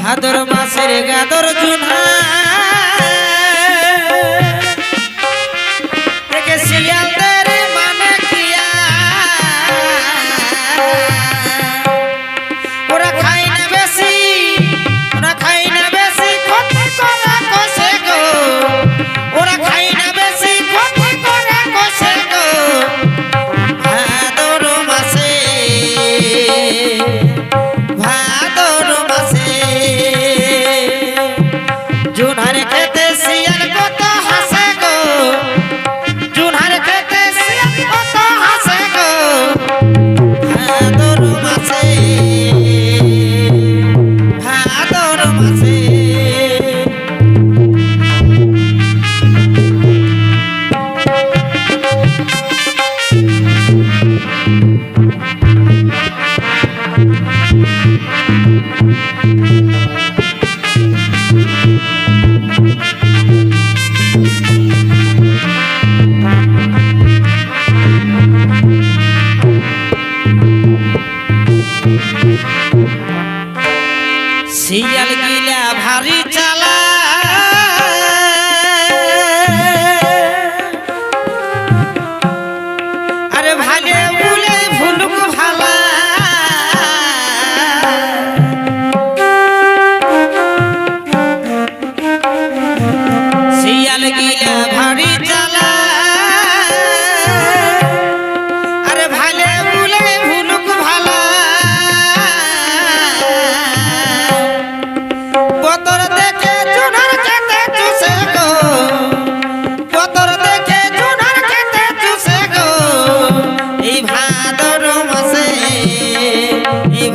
ভাদর মাসের গাদর জুনা। ভারী চালা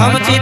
धमची